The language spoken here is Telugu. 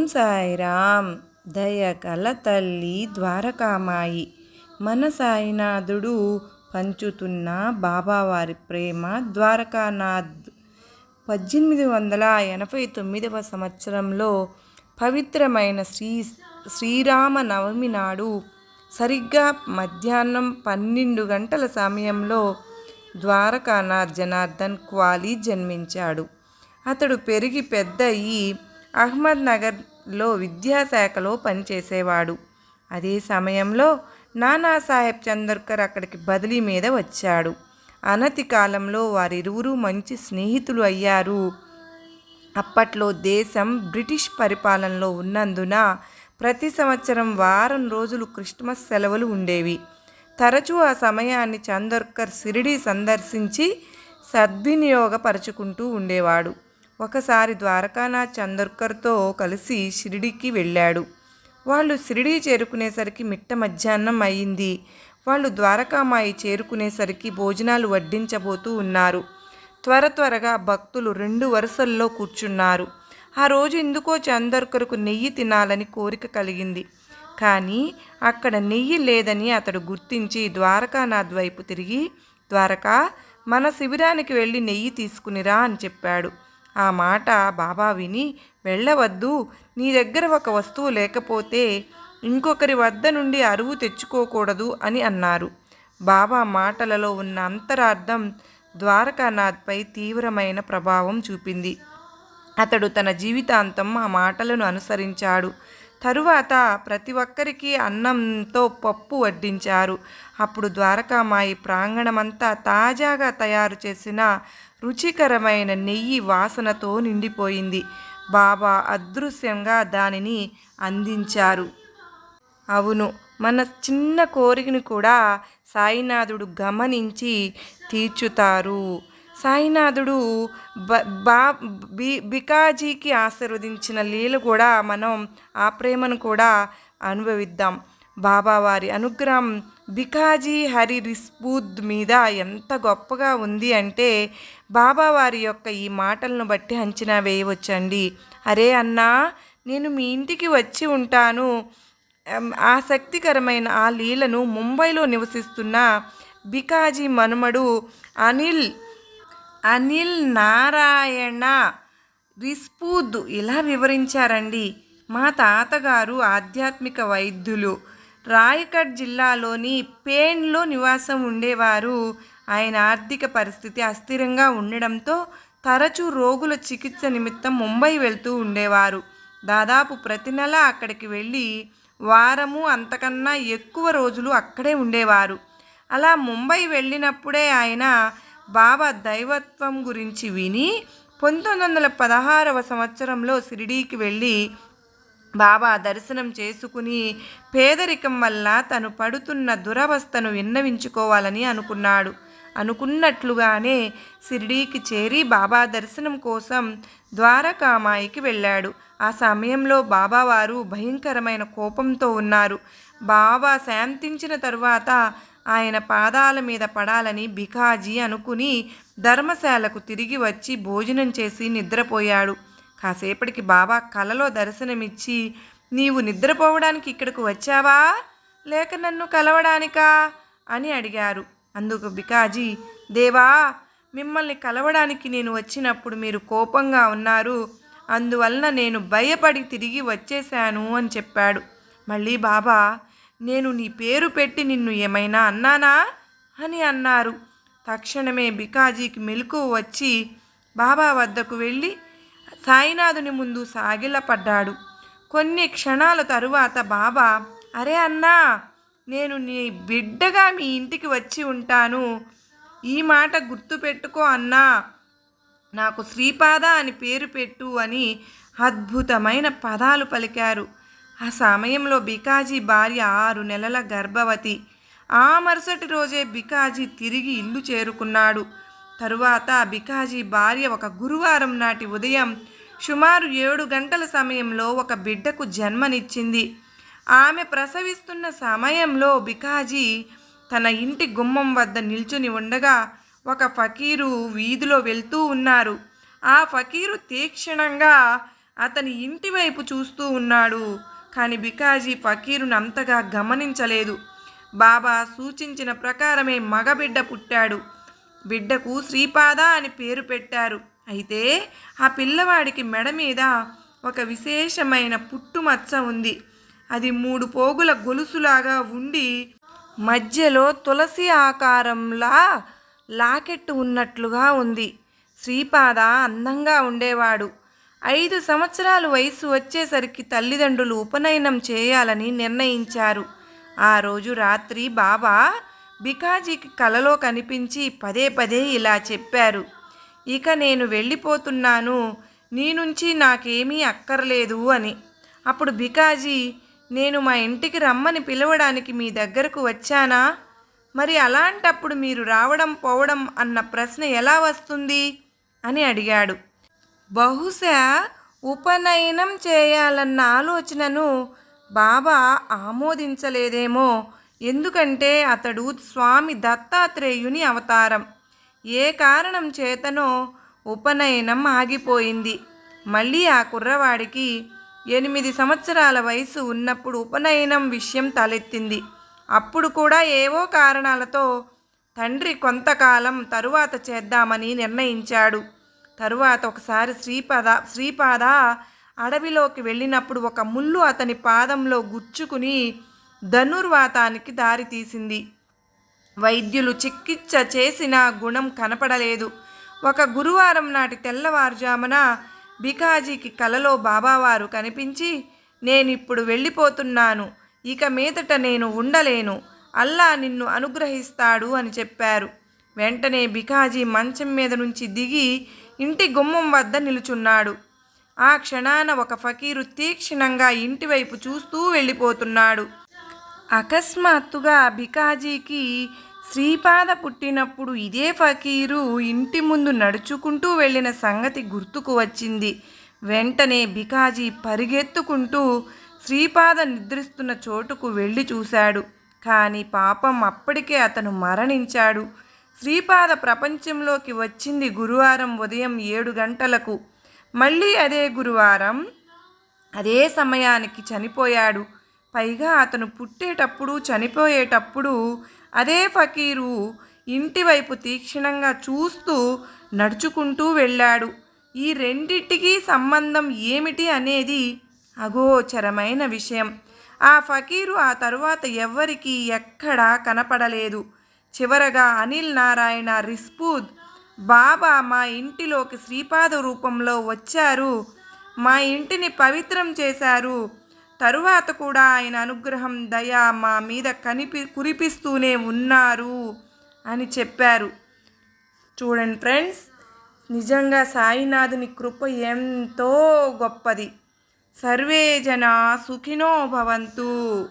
ఓం సాయిరామ్ దయకల తల్లి ద్వారకామాయి మన సాయినాథుడు పంచుతున్న బాబావారి ప్రేమ ద్వారకానాథ్. పద్దెనిమిది వందల ఎనభై తొమ్మిదవ సంవత్సరంలో పవిత్రమైన శ్రీ శ్రీరామ నవమి నాడు సరిగ్గా మధ్యాహ్నం పన్నెండు గంటల సమయంలో ద్వారకానాథ్ జనార్దన్ క్వాలి జన్మించాడు. అతడు పెరిగి పెద్ద అయ్యి అహ్మద్నగర్లో విద్యాశాఖలో పనిచేసేవాడు. అదే సమయంలో నానాసాహెబ్ చందర్కర్ అక్కడికి బదిలీ మీద వచ్చాడు. అనతి కాలంలో వారిరువురు మంచి స్నేహితులు అయ్యారు. అప్పట్లో దేశం బ్రిటిష్ పరిపాలనలో ఉన్నందున ప్రతి సంవత్సరం వారం రోజులు క్రిస్మస్ సెలవులు ఉండేవి. తరచూ ఆ సమయాన్ని చందర్కర్ సిరిడి సందర్శించి సద్వినియోగపరుచుకుంటూ ఉండేవాడు. ఒకసారి ద్వారకానాథ్ చందర్కర్తో కలిసి షిరిడికి వెళ్ళాడు. వాళ్ళు షిరిడి చేరుకునేసరికి మిట్ట మధ్యాహ్నం అయింది. వాళ్ళు ద్వారకామాయి చేరుకునేసరికి భోజనాలు వడ్డించబోతూ ఉన్నారు. త్వర త్వరగా భక్తులు రెండు వరుసల్లో కూర్చున్నారు. ఆ రోజు ఎందుకో చందర్కర్కు నెయ్యి తినాలని కోరిక కలిగింది. కానీ అక్కడ నెయ్యి లేదని అతడు గుర్తించి ద్వారకానాథ్ వైపు తిరిగి ద్వారకా మన శిబిరానికి వెళ్ళి నెయ్యి తీసుకునిరా అని చెప్పాడు. ఆ మాట బాబా విని వెళ్ళవద్దు. నీ దగ్గర ఒక వస్తువు లేకపోతే ఇంకొకరి వద్ద నుండి అరువు తెచ్చుకోకూడదు అని అన్నారు. బాబా మాటలలో ఉన్న అంతరార్థం ద్వారకానాథ్పై తీవ్రమైన ప్రభావం చూపింది. అతడు తన జీవితాంతం ఆ మాటలను అనుసరించాడు. తరువాత ప్రతి ఒక్కరికి అన్నంతో పప్పు వడ్డించారు. అప్పుడు ద్వారకామాయి ప్రాంగణమంతా తాజాగా తయారు చేసిన రుచికరమైన నెయ్యి వాసనతో నిండిపోయింది. బాబా అదృశ్యంగా దానిని అందించారు. అవును మన చిన్న కోరికను కూడా సాయినాథుడు గమనించి తీర్చుతారు. సాయినాథుడు బ బా బి బికాజీకి ఆశీర్వదించిన లీల కూడా మనం ఆ ప్రేమను కూడా అనుభవిద్దాం. బాబావారి అనుగ్రహం బికాజీ హరి రిస్బూద్ మీద ఎంత గొప్పగా ఉంది అంటే బాబావారి యొక్క ఈ మాటలను బట్టి అంచనా వేయవచ్చండి. అరే అన్నా నేను మీ ఇంటికి వచ్చి ఉంటాను. ఆసక్తికరమైన ఆ లీలను ముంబైలో నివసిస్తున్న బికాజీ మనుమడు అనిల్ అనిల్ నారాయణ రిస్పూద్ ఇలా వివరించారండి. మా తాతగారు ఆధ్యాత్మిక వైద్యులు. రాయగఢ్ జిల్లాలోని పేన్లో నివాసం ఉండేవారు. ఆయన ఆర్థిక పరిస్థితి అస్థిరంగా ఉండడంతో తరచూ రోగుల చికిత్స నిమిత్తం ముంబై వెళ్తూ ఉండేవారు. దాదాపు ప్రతి నెల అక్కడికి వెళ్ళి వారము అంతకన్నా ఎక్కువ రోజులు అక్కడే ఉండేవారు. అలా ముంబై వెళ్ళినప్పుడే ఆయన బాబా దైవత్వం గురించి విని పంతొమ్మిది వందల పదహారవ సంవత్సరంలో షిరిడీకి వెళ్ళి బాబా దర్శనం చేసుకుని పేదరికం వల్ల తను పడుతున్న దురవస్థను విన్నవించుకోవాలని అనుకున్నాడు. అనుకున్నట్లుగానే షిర్డీకి చేరి బాబా దర్శనం కోసం ద్వారకామాయికి వెళ్ళాడు. ఆ సమయంలో బాబావారు భయంకరమైన కోపంతో ఉన్నారు. బాబా శాంతించిన తరువాత ఆయన పాదాల మీద పడాలని బికాజీ అనుకుని ధర్మశాలకు తిరిగి వచ్చి భోజనం చేసి నిద్రపోయాడు. కాసేపటికి బాబా కలలో దర్శనమిచ్చి నీవు నిద్రపోవడానికి ఇక్కడికి వచ్చావా? లేక నన్ను కలవడానికా? అని అడిగారు. అందుకు బికాజీ దేవా మిమ్మల్ని కలవడానికి నేను వచ్చినప్పుడు మీరు కోపంగా ఉన్నారు. అందువలన నేను భయపడి తిరిగి వచ్చేశాను అని చెప్పాడు. మళ్ళీ బాబా నేను నీ పేరు పెట్టి నిన్ను ఏమైనా అన్నానా? అని అన్నారు. తక్షణమే బికాజీకి మెలకు వచ్చి బాబా వద్దకు వెళ్ళి సాయినాథుని ముందు సాగిలపడ్డాడు. కొన్ని క్షణాల తరువాత బాబా అరే అన్నా నేను నీ బిడ్డగా మీ ఇంటికి వచ్చి ఉంటాను. ఈ మాట గుర్తుపెట్టుకో అన్నా. నాకు శ్రీపాద అని పేరు పెట్టు అని అద్భుతమైన పదాలు పలికారు. ఆ సమయంలో బికాజీ భార్య ఆరు నెలల గర్భవతి. ఆ మరుసటి రోజే బికాజీ తిరిగి ఇల్లు చేరుకున్నాడు. తరువాత బికాజీ భార్య ఒక గురువారం నాటి ఉదయం సుమారు ఏడు గంటల సమయంలో ఒక బిడ్డకు జన్మనిచ్చింది. ఆమె ప్రసవిస్తున్న సమయంలో బికాజీ తన ఇంటి గుమ్మం వద్ద నిల్చుని ఉండగా ఒక ఫకీరు వీధిలో వెళ్తూ ఉన్నారు. ఆ ఫకీరు తీక్షణంగా అతని ఇంటి వైపు చూస్తూ ఉన్నాడు. కానీ బికాజీ ఫకీరును అంతగా గమనించలేదు. బాబా సూచించిన ప్రకారమే మగబిడ్డ పుట్టాడు. బిడ్డకు శ్రీపాద అని పేరు పెట్టారు. అయితే ఆ పిల్లవాడికి మెడ మీద ఒక విశేషమైన పుట్టుమచ్చ ఉంది. అది మూడు పోగుల గొలుసులాగా ఉండి మధ్యలో తులసి ఆకారంలా లాకెట్టు ఉన్నట్లుగా ఉంది. శ్రీపాద అందంగా ఉండేవాడు. ఐదు సంవత్సరాలు వయసు వచ్చేసరికి తల్లిదండ్రులు ఉపనయనం చేయాలని నిర్ణయించారు. ఆ రోజు రాత్రి బాబా బికాజీకి కలలో కనిపించి పదే పదే ఇలా చెప్పారు. ఇక నేను వెళ్ళిపోతున్నాను నీ నుంచి నాకేమీ అక్కర్లేదు అని. అప్పుడు బికాజీ నేను మా ఇంటికి రమ్మని పిలవడానికి మీ దగ్గరకు వచ్చానా? మరి అలాంటప్పుడు మీరు రావడం పోవడం అన్న ప్రశ్న ఎలా వస్తుంది? అని అడిగాడు. బహుశా ఉపనయనం చేయాలన్న ఆలోచనను బాబా ఆమోదించలేదేమో ఎందుకంటే అతడు స్వామి దత్తాత్రేయుని అవతారం. ఏ కారణం చేతనో ఉపనయనం ఆగిపోయింది. మళ్ళీ ఆ కుర్రవాడికి ఎనిమిది సంవత్సరాల వయసు ఉన్నప్పుడు ఉపనయనం విషయం తలెత్తింది. అప్పుడు కూడా ఏవో కారణాలతో తండ్రి కొంతకాలం తరువాత చేద్దామని నిర్ణయించాడు. తరువాత ఒకసారి శ్రీపద శ్రీపాద అడవిలోకి వెళ్ళినప్పుడు ఒక ముళ్ళు అతని పాదంలో గుచ్చుకుని ధనుర్వాతానికి దారితీసింది వైద్యులు చికిత్స చేసిన గుణం కనపడలేదు. ఒక గురువారం నాటి తెల్లవారుజామున బికాజీకి కలలో బాబావారు కనిపించి నేనిప్పుడు వెళ్ళిపోతున్నాను. ఇక మీదట నేను ఉండలేను. అల్లా నిన్ను అనుగ్రహిస్తాడు అని చెప్పారు. వెంటనే బికాజీ మంచం మీద నుంచి దిగి ఇంటి గుమ్మం వద్ద నిలుచున్నాడు. ఆ క్షణాన ఒక ఫకీరు తీక్షణంగా ఇంటివైపు చూస్తూ వెళ్ళిపోతున్నాడు. అకస్మాత్తుగా బికాజీకి శ్రీపాద పుట్టినప్పుడు ఇదే ఫకీరు ఇంటి ముందు నడుచుకుంటూ వెళ్ళిన సంగతి గుర్తుకు వచ్చింది. వెంటనే బికాజీ పరిగెత్తుకుంటూ శ్రీపాద నిద్రిస్తున్న చోటుకు వెళ్ళి చూశాడు. కానీ పాపం అప్పటికే అతను మరణించాడు. శ్రీపాద ప్రపంచంలోకి వచ్చింది గురువారం ఉదయం ఏడు గంటలకు. మళ్ళీ అదే గురువారం అదే సమయానికి చనిపోయాడు. పైగా అతను పుట్టేటప్పుడు చనిపోయేటప్పుడు అదే ఫకీరు ఇంటివైపు తీక్షణంగా చూస్తూ నడుచుకుంటూ వెళ్ళాడు. ఈ రెండింటికి సంబంధం ఏమిటి అనేది అగోచరమైన విషయం. ఆ ఫకీరు ఆ తరువాత ఎవ్వరికీ ఎక్కడా కనపడలేదు. చివరగా అనిల్ నారాయణ రిస్పూద్ బాబా మా ఇంటిలోకి శ్రీపాద రూపంలో వచ్చారు. మా ఇంటిని పవిత్రం చేశారు. తరువాత కూడా ఆయన అనుగ్రహం దయ మా మీద కనిపి కురిపిస్తూనే ఉన్నారు అని చెప్పారు. చూడండి ఫ్రెండ్స్ నిజంగా సాయినాథుని కృప ఎంతో గొప్పది. సర్వే జన సుఖినో భవంతు.